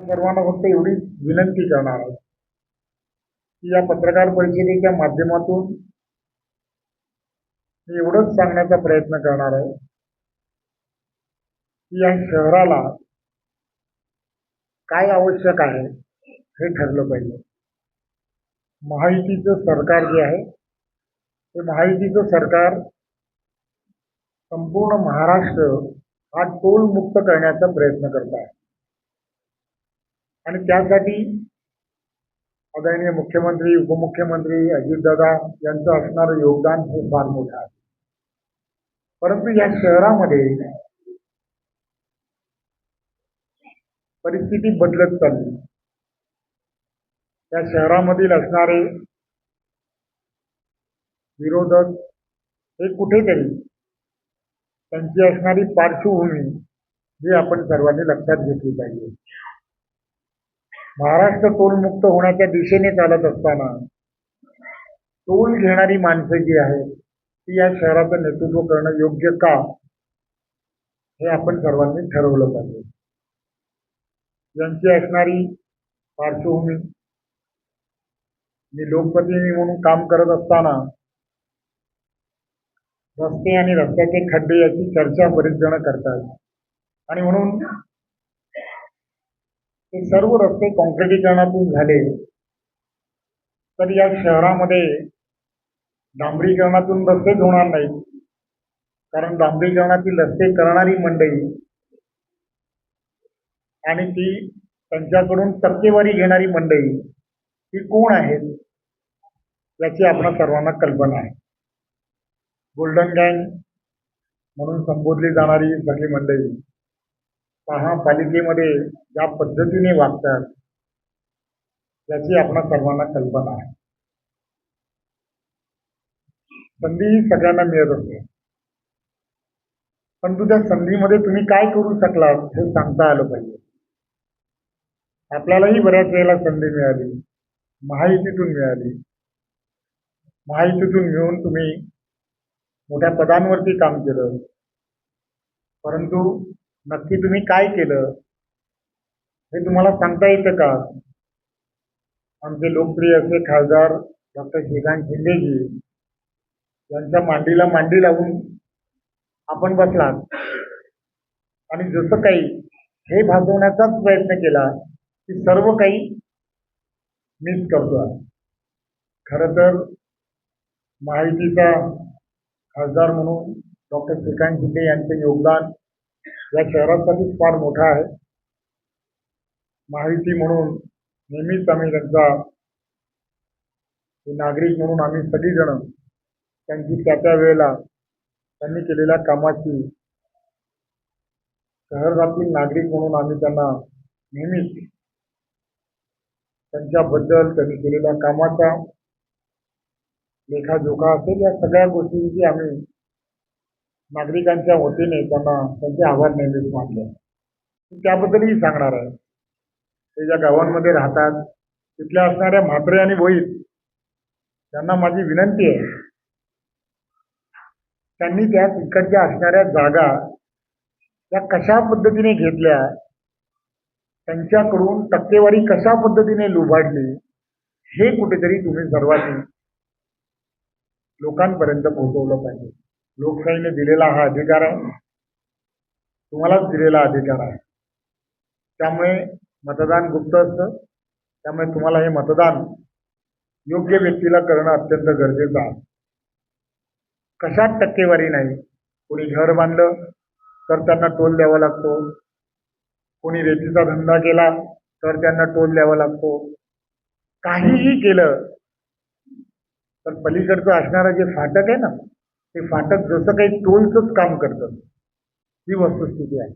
सर्वांना फक्त एवढीच विनंती करणार आहे की या पत्रकार परिषदेच्या माध्यमातून मी एवढंच सांगण्याचा प्रयत्न करणार आहे की या शहराला काय आवश्यक आहे हे ठरलं पाहिजे. महायुतीचं सरकार जे आहे ते महायुतीचं सरकार संपूर्ण महाराष्ट्र हा टोल मुक्त करण्याचा प्रयत्न करत आहे. आणि त्यासाठी आदरणीय मुख्यमंत्री उपमुख्यमंत्री अजितदादा यांचं असणारं योगदान हे फार मोठं आहे. परंतु या शहरामध्ये परिस्थिती बदलत चालली. या शहरामधील असणारे विरोधक हे कुठेतरी त्यांची असणारी पार्श्वभूमी ही आपण सर्वांनी लक्षात घेतली पाहिजे. महाराष्ट्र टोलमुक्त होण्याच्या दिशेने चालत असताना टोल घेणारी माणसं जी आहेत ती या शहराचं नेतृत्व करणं योग्य का? हे आपण सर्वांनी ठरवलं पाहिजे. यांची असणारी पार्श्वभूमी मी लोकप्रतिनिधी म्हणून काम करत असताना रस्ते आणि रस्त्याचे खड्डे याची चर्चा बरेच जण करतात. आणि म्हणून हे सर्व रस्ते काँक्रिटीकरणातून झाले. तर या शहरामध्ये डांबरीकरणातून रस्तेच होणार नाही कारण डांबरीकरणातील रस्ते करणारी मंडळी आणि ती त्यांच्याकडून टक्केवारी घेणारी मंडळी ती कोण आहेत याची आपणा सर्वांना कल्पना आहे. गोल्डन गँग म्हणून संबोधली जाणारी सगळी मंडळी महापालिकेमध्ये ज्या पद्धतीने वागतात याची आपणा सर्वांना कल्पना आहे. संधी ही सगळ्यांना मिळत असते. परंतु त्या संधीमध्ये तुम्ही काय करू शकलात हे सांगता आलं पाहिजे. आपल्यालाही बऱ्याच वेळेला संधी मिळाली महायुतीतून मिळाली. महायुतीतून मिळून तुम्ही मोठ्या पदांवरती काम केलं. परंतु नक्की तुम्ही काय केलं? हे तुम्हाला सांगता येतं का? आमचे लोकप्रिय असे खासदार डॉक्टर श्रीकांत शिंदेजी यांच्या मांडीला मांडी लावून आपण बसलात. आणि जसं काही हे भागवण्याचाच प्रयत्न केला की सर्व काही मिस करतो खरं तर माहितीचा खासदार म्हणून डॉक्टर श्रीकांत शिंदे यांचं योगदान या शहरासाठी फार मोठा आहे. माहिती म्हणून नेहमीच आम्ही त्यांचा नागरिक म्हणून आम्ही सगळीजण त्यांची त्या त्या वेळेला त्यांनी केलेल्या कामाची शहरातील नागरिक म्हणून आम्ही त्यांना नेहमीच त्यांच्याबद्दल त्यांनी केलेल्या कामाचा लेखाजोखा असेल या सगळ्या गोष्टींची आम्ही नागरिकांच्या वतीने त्यांना त्यांचे आभार नेहमीच मानले. त्याबद्दलही सांगणार आहे. ते ज्या गावांमध्ये राहतात तिथल्या असणाऱ्या म्हात्रे आणि भोईत त्यांना माझी विनंती आहे. त्यांनी त्या तिकडच्या असणाऱ्या जागा त्या कशा पद्धतीने घेतल्या त्यांच्याकडून टक्केवारी कशा पद्धतीने लुबाडली हे कुठेतरी तुम्ही सर्वांनी लोकांपर्यंत पोहोचवलं पाहिजे. लोकशाहीने दिलेला हा अधिकार आहे. तुम्हालाच दिलेला अधिकार आहे. त्यामुळे मतदान गुप्त असतं. त्यामुळे तुम्हाला हे मतदान योग्य व्यक्तीला करणं अत्यंत गरजेचं आहे. कशात टक्केवारी नाही. कोणी घर बांधलं तर त्यांना टोल द्यावा लागतो. कोणी रेतीचा धंदा केला तर त्यांना टोल द्यावा लागतो. काहीही केलं तर पलीकडचं असणारं जे फाटक आहे ना ते फाटक जसं काही टोलचंच काम करतं ही वस्तुस्थिती आहे.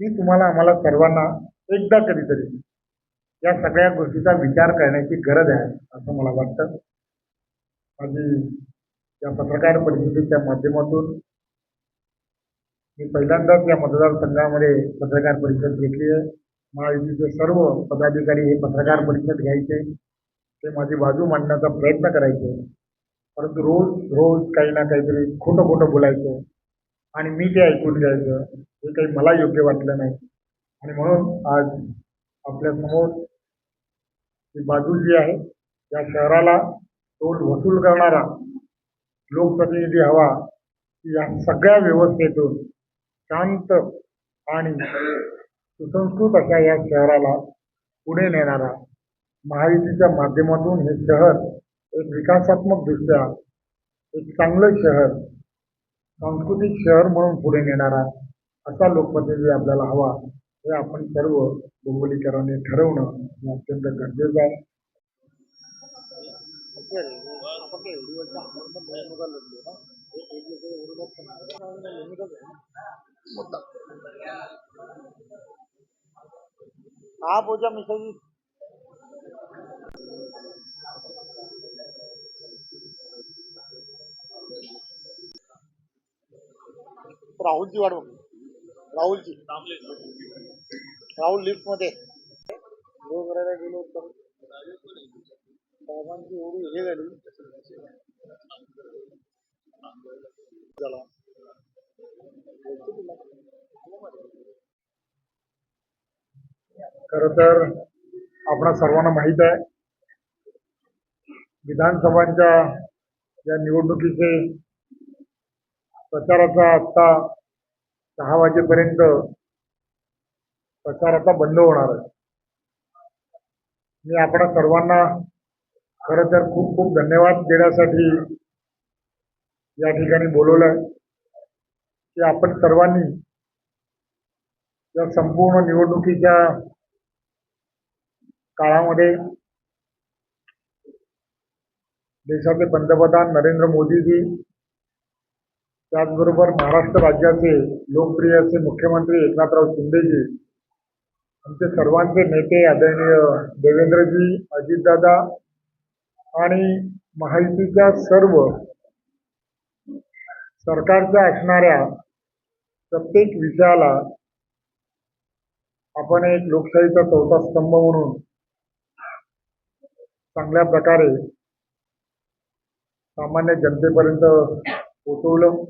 ती तुम्हाला आम्हाला सर्वांना एकदा कधीतरी या सगळ्या गोष्टीचा विचार करण्याची गरज आहे असं मला वाटतं. माझी या पत्रकार परिषदेच्या माध्यमातून मी पहिल्यांदाच या मतदारसंघामध्ये पत्रकार परिषद घेतली आहे. महायुतीचे सर्व पदाधिकारी हे पत्रकार परिषद घ्यायचे. ते माझी बाजू मांडण्याचा प्रयत्न करायचे. परंतु रोज रोज काही ना काहीतरी खोटं खोटं बोलायचं आणि मी ते ऐकून घ्यायचं हे काही मला योग्य वाटलं नाही. आणि म्हणून आज आपल्यासमोर ही बाजू जी आहे या शहराला टोल वसूल करणारा लोकप्रतिनिधी हवा की या सगळ्या व्यवस्थेतून शांत आणि सुसंस्कृत अशा या शहराला पुढे नेणारा महायुतीच्या माध्यमातून हे शहर एक विकासात्मक दृष्ट्या एक चांगलं शहर सांस्कृतिक शहर म्हणून पुढे नेणारा असा लोकप्रतिनिधी आपल्याला हवा हे आपण सर्व डोंबोलीकरांनी ठरवणं हे अत्यंत गरजेचं आहे. हा पूजा मिसळी वाट बघ राहुलची राहुल लिफ्टमध्ये करायला गेलो तर साहेबांची एवढी हे झाली. खरं तर आपणा सर्वांना माहीत आहे विधानसभांच्या या निवडणुकीचे प्रचाराचा आत्ता सहा वाजेपर्यंत प्रचार आता बंद होणार आहे. मी आपणा सर्वांना खरं तर खूप खूप धन्यवाद देण्यासाठी या ठिकाणी बोलवलं की आपण सर्वांनी या संपूर्ण निवडणुकीच्या काळामध्ये देशाचे पंतप्रधान नरेंद्र मोदीजी त्याचबरोबर महाराष्ट्र राज्याचे लोकप्रिय असे मुख्यमंत्री एकनाथराव शिंदेजी आमचे सर्वांचे नेते आदरणीय देवेंद्रजी अजितदादा आणि माहितीच्या सर्व सरकारच्या असणाऱ्या प्रत्येक विषयाला आपण एक लोकशाहीचा चौथा स्तंभ म्हणून चांगल्या प्रकारे सामान्य जनतेपर्यंत पोचवलं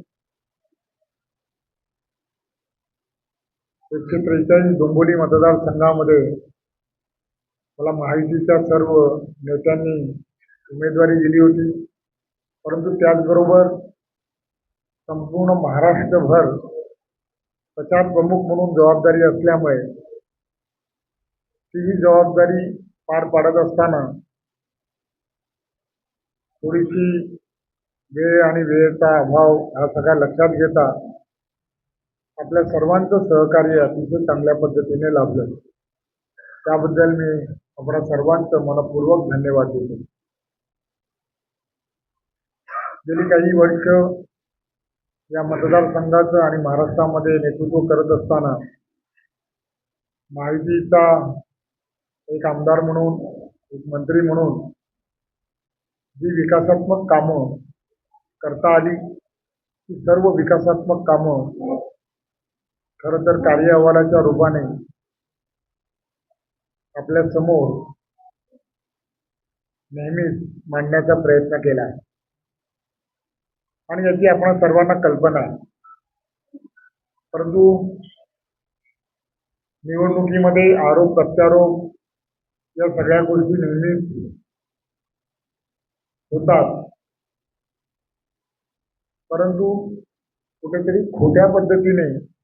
एकशे त्रेचाळीस डोंबोली मतदारसंघामध्ये मला महायुतीच्या सर्व नेत्यांनी उमेदवारी दिली होती. परंतु त्याचबरोबर संपूर्ण महाराष्ट्रभर प्रचार प्रमुख म्हणून जबाबदारी असल्यामुळे तीही जबाबदारी पार पाडत असताना थोडीशी वेळ आणि वेळेचा अभाव हा सगळा लक्षात घेता आपल्या सर्वांचं सहकार्य अतिशय चांगल्या पद्धतीने लाभलं. त्याबद्दल मी आपल्या सर्वांचं मनपूर्वक धन्यवाद देतो. गेली काही वर्ष या मतदारसंघाचं आणि महाराष्ट्रामध्ये नेतृत्व करत असताना माहितीचा एक आमदार म्हणून एक मंत्री म्हणून जी विकासात्मक कामं करता आली ती सर्व विकासात्मक कामं खरं तर कार्य अहवालाच्या रूपाने आपल्यासमोर नेहमीच मांडण्याचा प्रयत्न केला. आहे आणि याची आपण सर्वांना कल्पना आहे. परंतु निवडणुकीमध्ये आरोप प्रत्यारोप या सगळ्या गोष्टी नेहमीच होतात. परंतु कुठेतरी खोट्या पद्धतीने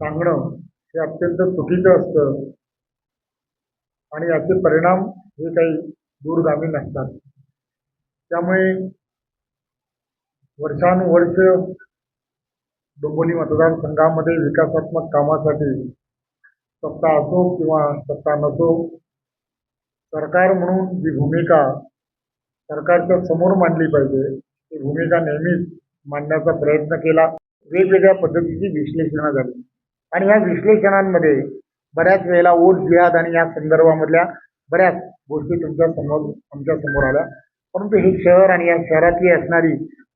सांगणं हे अत्यंत चुकीचं असतं. आणि याचे परिणाम हे काही दूरगामी नसतात. त्यामुळे वर्षानुवर्ष डोंबोली मतदारसंघामध्ये विकासात्मक कामासाठी सत्ता असो किंवा सत्ता नसो सरकार म्हणून जी भूमिका सरकारच्या समोर मांडली पाहिजे ती भूमिका नेहमीच मांडण्याचा प्रयत्न केला. वेगवेगळ्या पद्धतीची विश्लेषणं झाली. आणि या विश्लेषणांमध्ये बऱ्याच वेळेला वोट जिहाद आणि या संदर्भामधल्या बऱ्याच गोष्टी तुमच्यासमोर आमच्यासमोर आल्या. परंतु हे शहर आणि या शहरातली असणारी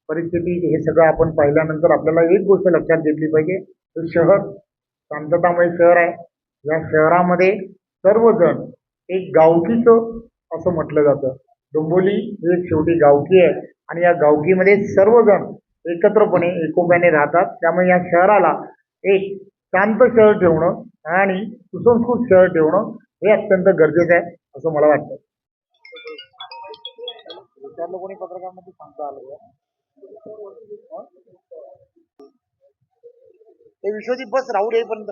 परिस्थिती हे सगळं आपण पाहिल्यानंतर आपल्याला एक गोष्ट लक्षात घेतली पाहिजे. हे शहर शांततामय शहर आहे. या शहरामध्ये सर्वजण एक गावकीचं असं म्हटलं जातं. डोंबोली ही एक शेवटी गावकी आहे आणि या गावकीमध्ये सर्वजण एकत्रपणे एकोप्याने राहतात. त्यामुळे या शहराला एक शांत शहर ठेवणं आणि सुसंस्कृत शहर ठेवणं हे अत्यंत गरजेचं आहे असं मला वाटतं कोणी पत्रकारांना ते सांगता आलं? हं? विश्वजित बस राहुल येईपर्यंत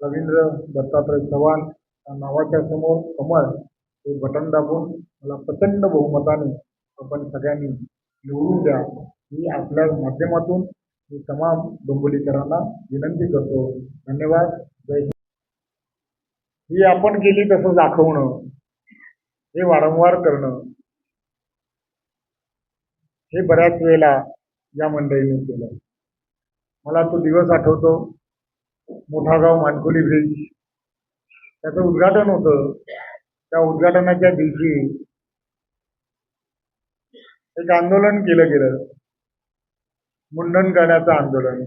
रवींद्र दत्तात्रय चव्हाण नावाच्या समोर कमळ हे बटन दाबून मला प्रचंड बहुमताने आपण सगळ्यांनी निवडून द्या ही आपल्या माध्यमातून मी तमाम डोंबिवलीकरांना विनंती करतो. धन्यवाद. जय ही आपण केली तसं दाखवणं हे वारंवार करणं हे बऱ्याच वेळेला या मंडळीने केलं. मला तो दिवस आठवतो. मोठागाव मानकोली ब्रिज त्याचं उद्घाटन होतं. त्या उद्घाटनाच्या दिवशी एक आंदोलन केलं गेलं. मुंडन करण्याचं आंदोलन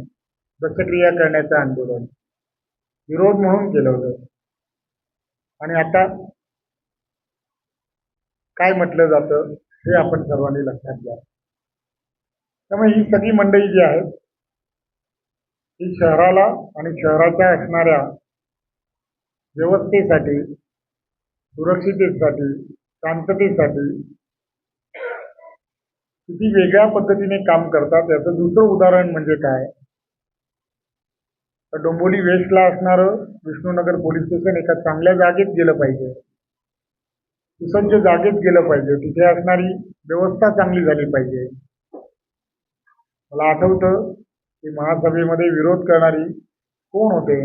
दशक्रिया करण्याचं आंदोलन विरोध म्हणून केलं होतं. आणि आता काय म्हटलं जातं हे आपण सर्वांनी लक्षात घ्या. त्यामुळे ही सगळी मंडळी जी आहेत ही शहराला आणि शहराच्या असणाऱ्या व्यवस्थेसाठी सुरक्षिततेसाठी शांततेसाठी किती वेगळ्या पद्धतीने काम करतात याचं दुसरं उदाहरण म्हणजे काय? तर डोंबोली वेस्टला असणारं विष्णुनगर पोलीस स्टेशन एका चांगल्या जागेत गेलं पाहिजे. सुसज्ज जागेत गेलं पाहिजे. तिथे असणारी व्यवस्था चांगली झाली पाहिजे. मला आठवतं की महासभेमध्ये विरोध करणारी कोण होते?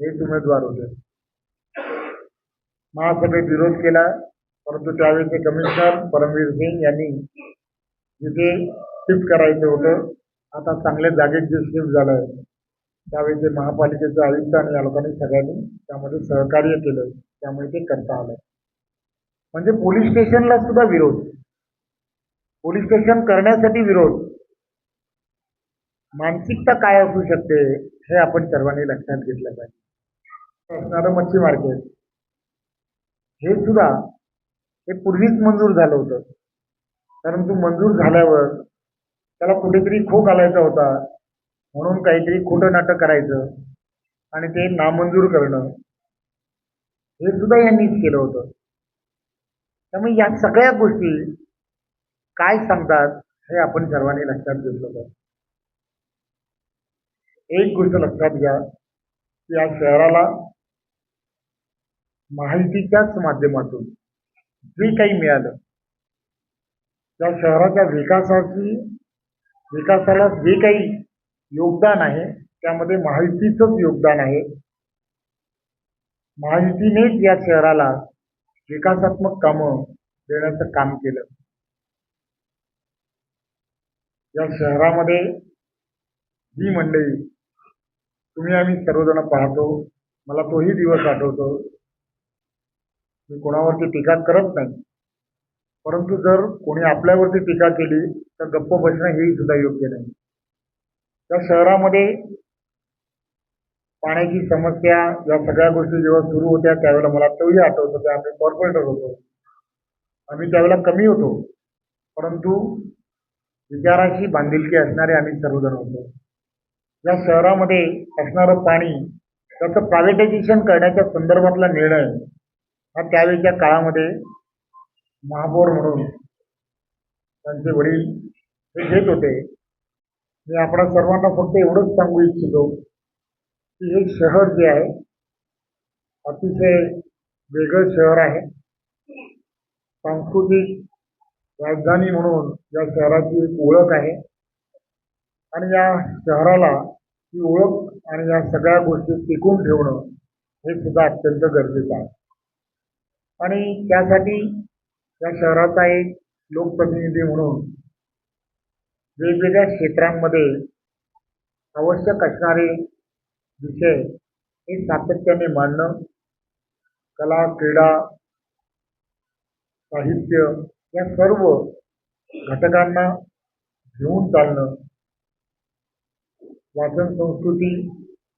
हेच उमेदवार होते. महासभेत विरोध केला परंतु त्यावेळेचे कमिशनर परमवीर सिंग यांनी तिथे शिफ्ट करायचं होतं. आता चांगल्या जागेत जे शिफ्ट झालं त्यावेळेचे महापालिकेचे आयुक्त आणि या लोकांनी सगळ्यांनी त्यामध्ये सहकार्य केलं. त्यामुळे ते करता आलं. म्हणजे पोलीस स्टेशनला सुद्धा विरोध. पोलीस स्टेशन करण्यासाठी विरोध. मानसिकता काय असू शकते हे आपण सर्वांनी लक्षात घेतलं पाहिजे. असणारं मच्छी मार्केट हे सुद्धा हे पूर्वीच मंजूर झालं होतं. परंतु मंजूर झाल्यावर त्याला कुठेतरी खो घालायचा होता. म्हणून काहीतरी खोटं नाटक करायचं आणि ते नामंजूर करणं. हे सुद्धा यांनीच केलं होतं. त्यामुळे या सगळ्या गोष्टी काय सांगतात हे आपण सर्वांनी लक्षात घेतलं पाहिजे एक गोष्ट लक्षात घ्या की या शहराला माहितीच्याच माध्यमातून जे काही मिळालं त्या शहराच्या विकासाची विकासाला जे काही योगदान आहे त्यामध्ये माहितीचंच योगदान आहे. माहितीनेच या शहराला विकासात्मक कामं देण्याचं काम केलं. या शहरामध्ये ही मंडळी तुम्ही आम्ही सर्वजण पाहतो मला तोही दिवस आठवतो. मी कोणावरती टीका करत नाही. परंतु जर कोणी आपल्यावरती टीका केली तर गप्प बसणं हेही सुद्धा योग्य नाही. त्या शहरामध्ये पाण्याची समस्या या सगळ्या गोष्टी जेव्हा सुरू होत्या त्यावेळेला मला तोही आठवत की आम्ही कॉर्पोरेटर होतो. आम्ही त्यावेळेला कमी होतो. परंतु विचाराशी बांधिलकी असणारे आम्ही सर्वजण होतो. या शहरामध्ये असणारं पाणी त्याचं प्रायव्हेटायझेशन करण्याच्या संदर्भातला निर्णय हा त्यावेळच्या काळामध्ये महापौर म्हणून त्यांचे वडील हे घेत होते. मी आपणा सर्वांना फक्त एवढंच सांगू इच्छितो की हे शहर जे आहे अतिशय वेगळं शहर आहे. सांस्कृतिक राजधानी म्हणून या शहराची एक ओळख आहे. आणि या शहराला ही ओळख आणि या सगळ्या गोष्टी टिकून ठेवणं हे सुद्धा अत्यंत गरजेचं आहे. आणि त्यासाठी या शहराचा एक लोकप्रतिनिधी म्हणून वेगवेगळ्या क्षेत्रांमध्ये आवश्यक असणारे विषय हे सातत्याने मांडणं कला क्रीडा साहित्य या सर्व घटकांना घेऊन चालणं वाचन संस्कृती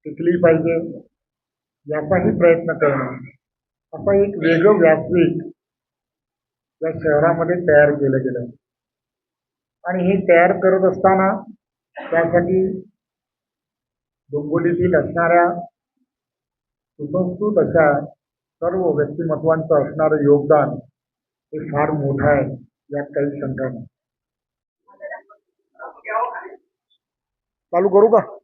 टिकली पाहिजे याचाही प्रयत्न करणं असा एक वेगळं व्यासपीठ या शहरामध्ये तयार केलं गेलं. आणि हे तयार करत असताना त्यासाठी डोंबिवलीतील असणाऱ्या सुसंस्कृत अशा सर्व व्यक्तिमत्वांचं असणारं योगदान हे फार मोठं आहे यात काही शंका नाही. चालू करू का?